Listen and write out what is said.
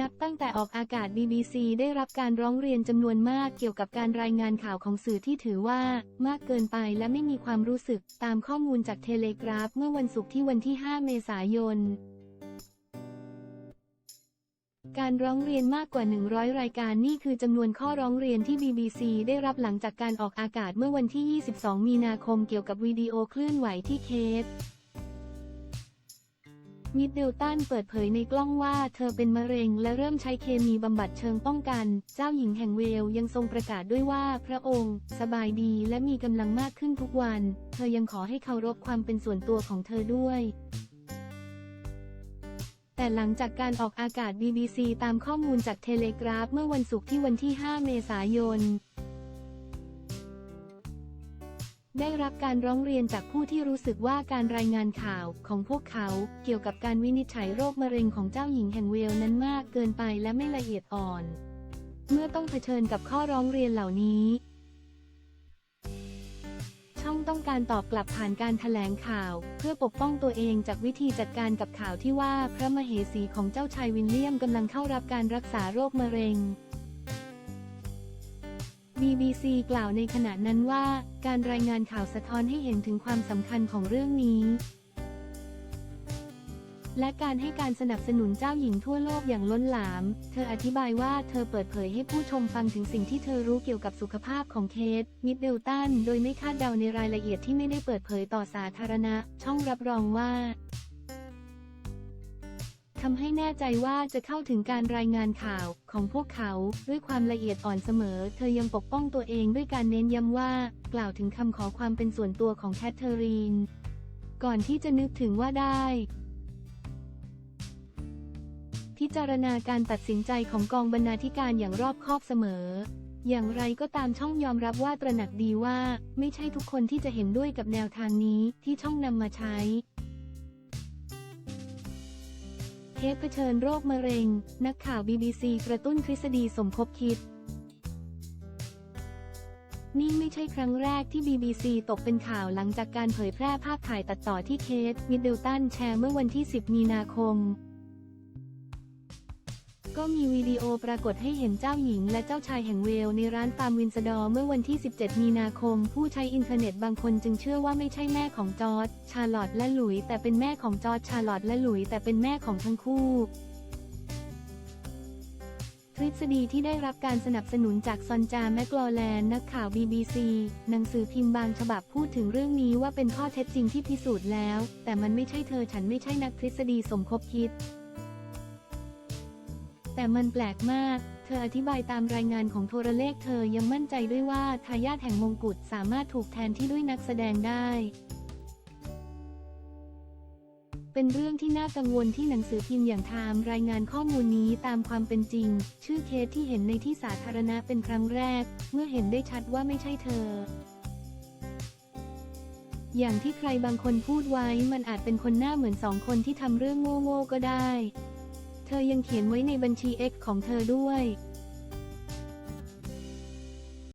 นับตั้งแต่ออกอากาศ BBC ได้รับการร้องเรียนจำนวนมากเกี่ยวกับการรายงานข่าวของสื่อที่ถือว่ามากเกินไปและไม่มีความรู้สึกตามข้อมูลจากเทเลกราฟ เมื่อวันศุกร์ที่วันที่ 5 เมษายนการร้องเรียนมากกว่า 100 รายการนี่คือจำนวนข้อร้องเรียนที่ BBC ได้รับหลังจากการออกอากาศเมื่อวันที่ 22 มีนาคมเกี่ยวกับวิดีโอเคลื่อนไหวที่เคส มิดเดลตันเปิดเผยในกล้องว่าเธอเป็นมะเร็งและเริ่มใช้เคมีบำบัดเชิงป้องกัน เจ้าหญิงแห่งเวลยังทรงประกาศด้วยว่าพระองค์ สบายดีและมีกำลังมากขึ้นทุกวัน เธอยังขอให้เคารพความเป็นส่วนตัวของเธอด้วยแต่หลังจากการออกอากาศ BBC ตามข้อมูลจากเทเลกราฟเมื่อวันศุกร์ที่วันที่ 5 เมษายน ได้รับการร้องเรียนจากผู้ที่รู้สึกว่าการรายงานข่าวของพวกเขาเกี่ยวกับการวินิจฉัยโรคมะเร็งของเจ้าหญิงแห่งเวลนั้นมากเกินไปและไม่ละเอียดอ่อน เมื่อต้องเผชิญกับข้อร้องเรียนเหล่านี้ ช่องต้องการตอบกลับผ่านการแถลงข่าว เพื่อปกป้องตัวเองจากวิธีจัดการกับข่าวที่ว่าพระมเหสีของเจ้าชายวิลเลียมกำลังเข้ารับการรักษาโรคมะเร็ง BBC กล่าวในขณะนั้นว่า การรายงานข่าวสะท้อนให้เห็นถึงความสำคัญของเรื่องนี้ และการให้การสนับสนุนเจ้าหญิงทั่วโลกอย่างล้นหลาม เธออธิบายว่าเธอเปิดเผยให้ผู้ชมฟังถึงสิ่งที่เธอรู้เกี่ยวกับสุขภาพของเคท มิดเดลตัน โดยไม่คาดเดาในรายละเอียดที่ไม่ได้เปิดเผยต่อสาธารณะ ช่องรับรองว่าำให้แน่ใจว่าจะเข้าถึงการรายงานข่าวของพวกเขาด้วยความละเอียดอ่อนเสมอ เธอยังปกป้องตัวเองด้วยการเน้นย้ำว่า กล่าวถึงคำขอความเป็นส่วนตัวของแคทเธอรีน ก่อนที่จะนึกถึงว่าได้ พิจารณาการตัดสินใจของกองบรรณาธิการอย่างรอบคอบเสมอ อย่างไรก็ตามช่องยอมรับว่าตระหนักดีว่า ไม่ใช่ทุกคนที่จะเห็นด้วยกับแนวทางนี้ที่ช่องนำมาใช้ เทพเผชิญโรคมะเร็ง นักข่าว BBC กระตุ้นทฤษฎีสมคบคิด นี่ไม่ใช่ครั้งแรกที่ BBC ตกเป็นข่าวหลังจากการเผยแพร่ภาพถ่ายตัดต่อที่เคสมิดเดิลตันแชร์เมื่อวันที่ 10 มีนาคม ก็มีวิดีโอปรากฏให้เห็นเจ้าหญิงและเจ้าชายแห่งเวลในร้านฟาร์มวินสดอร์เมื่อวันที่ 17 มีนาคม ผู้ใช้อินเทอร์เน็ตบางคนจึงเชื่อว่าไม่ใช่แม่ของจอร์จชาร์ลอตและหลุย แต่เป็นแม่ของจอร์จชาร์ลอตและหลุย แต่เป็นแม่ของทั้งคู่ทฤษฎีที่ได้รับการสนับสนุนจากซอนจาแมกลอแลนนักข่าว BBC หนังสือพิมพ์บางฉบับพูดถึงเรื่องนี้ว่าเป็นข้อเท็จจริงที่พิสูจน์แล้ว แต่มันไม่ใช่เธอฉันไม่ใช่นักทฤษฎีสมคบคิด แต่มันแปลกมาก เธออธิบายตามรายงานของโทรเลขเธอยังมั่นใจด้วยว่าทายาทแห่งมงกุฎสามารถถูกแทนที่ด้วยนักแสดงได้ เป็นเรื่องที่น่ากังวลที่หนังสือพิมพ์อย่างไทม์รายงานข้อมูลนี้ตามความเป็นจริง ชื่อเคสที่เห็นในที่สาธารณะเป็นครั้งแรก เมื่อเห็นได้ชัดว่าไม่ใช่เธออย่างที่ใครบางคนพูดไว้มันอาจเป็นคนหน้าเหมือนสองคนที่ทำเรื่องโง่ๆก็ได้ เธอยังเขียนไว้ในบัญชี X ของเธอด้วย